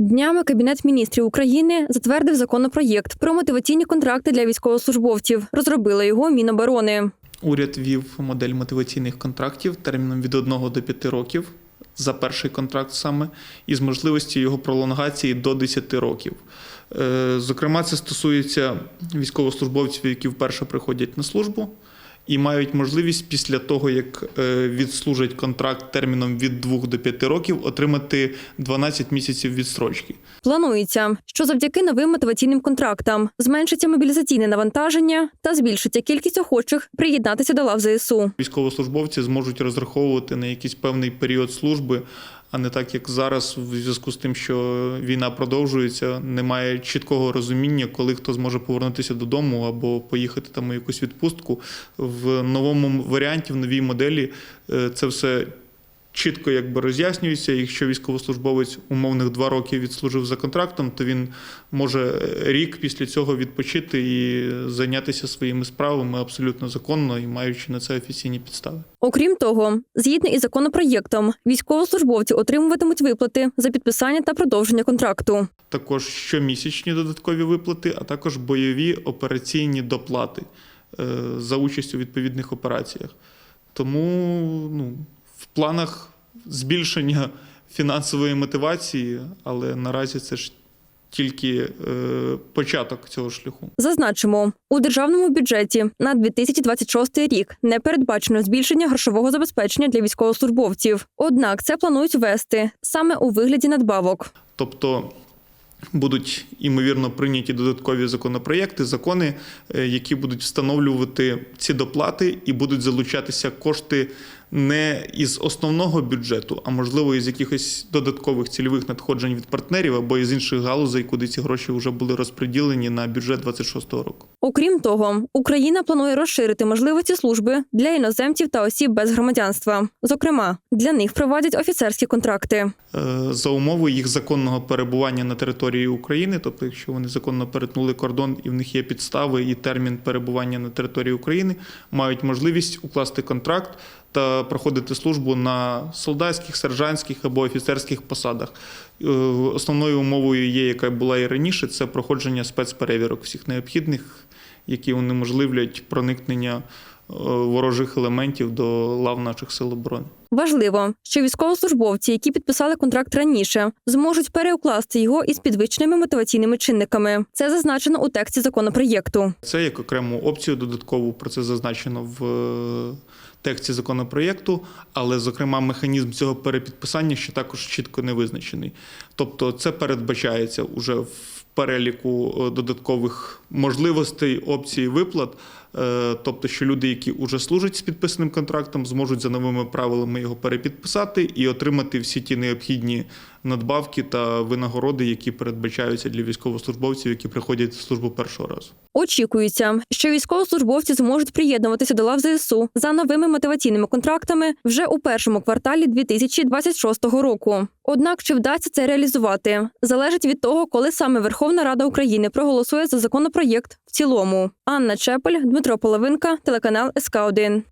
Днями Кабінет міністрів України затвердив законопроєкт про мотиваційні контракти для військовослужбовців. Розробила його Міноборони. Уряд ввів модель мотиваційних контрактів терміном від 1 до 5 років за перший контракт саме, і з можливістю його пролонгації до 10 років. Е, Зокрема, це стосується військовослужбовців, які вперше приходять на службу. І мають можливість після того, як е, відслужать контракт терміном від 2 до 5 років, отримати 12 місяців відстрочки. Планується, що завдяки новим мотиваційним контрактам зменшиться мобілізаційне навантаження та збільшиться кількість охочих приєднатися до лав ЗСУ. Військовослужбовці зможуть розраховувати на якийсь певний період служби, а не так як зараз, в зв'язку з тим, що війна продовжується, немає чіткого розуміння, коли хто зможе повернутися додому або поїхати там у якусь відпустку. В новому варіанті, в новій моделі е, це все. Чітко якби роз'яснюється, якщо військовослужбовець умовних два роки відслужив за контрактом, то він може рік після цього відпочити і зайнятися своїми справами абсолютно законно і маючи на це офіційні підстави. Окрім того, згідно із законопроєктом, військовослужбовці отримуватимуть виплати за підписання та продовження контракту. Також щомісячні додаткові виплати, а також бойові операційні доплати е, за участь у відповідних операціях. Тому ну, в планах збільшення фінансової мотивації, але наразі це ж тільки е, початок цього шляху. Зазначимо, у державному бюджеті на 2026 рік не передбачено збільшення грошового забезпечення для військовослужбовців. Однак це планують ввести саме у вигляді надбавок. Тобто будуть ймовірно прийняті додаткові законопроєкти, закони, е, які будуть встановлювати ці доплати і будуть залучатися кошти не із основного бюджету, а можливо із якихось додаткових цільових надходжень від партнерів або із інших галузей, куди ці гроші вже були розподілені на бюджет 26-го року. Окрім того, Україна планує розширити можливості служби для іноземців та осіб без громадянства. Зокрема, для них впровадять офіцерські контракти. Е, за умови їх законного перебування на території України, тобто, якщо вони законно перетнули кордон і в них є підстави і термін перебування на території України, мають можливість укласти контракт та проходити службу на солдатських, сержантських або офіцерських посадах. Е, Основною умовою є, яка була і раніше, це проходження спецперевірок всіх необхідних, які унеможливлять проникнення ворожих елементів до лав наших сил оборони. Важливо, що військовослужбовці, які підписали контракт раніше, зможуть переукласти його із підвищеними мотиваційними чинниками. Це зазначено у тексті законопроєкту. Це як окрему опцію додаткову про це зазначено в е, тексті законопроєкту, але, зокрема, механізм цього перепідписання ще також чітко не визначений. Тобто, це передбачається уже в переліку е, додаткових можливостей опцій виплат. Е, Тобто, що люди, які вже служать з підписаним контрактом, зможуть за новими правилами його перепідписати і отримати всі ті необхідні надбавки та винагороди, які передбачаються для військовослужбовців, які приходять в службу першого разу. Очікується, що військовослужбовці зможуть приєднуватися до лав ЗСУ за новими мотиваційними контрактами вже у першому кварталі 2026 року. Однак чи вдасться це реалізувати, залежить від того, коли саме Верховна Рада України проголосує за законопроєкт в цілому. Анна Чепель, Дмитро Половинка, телеканал СК 1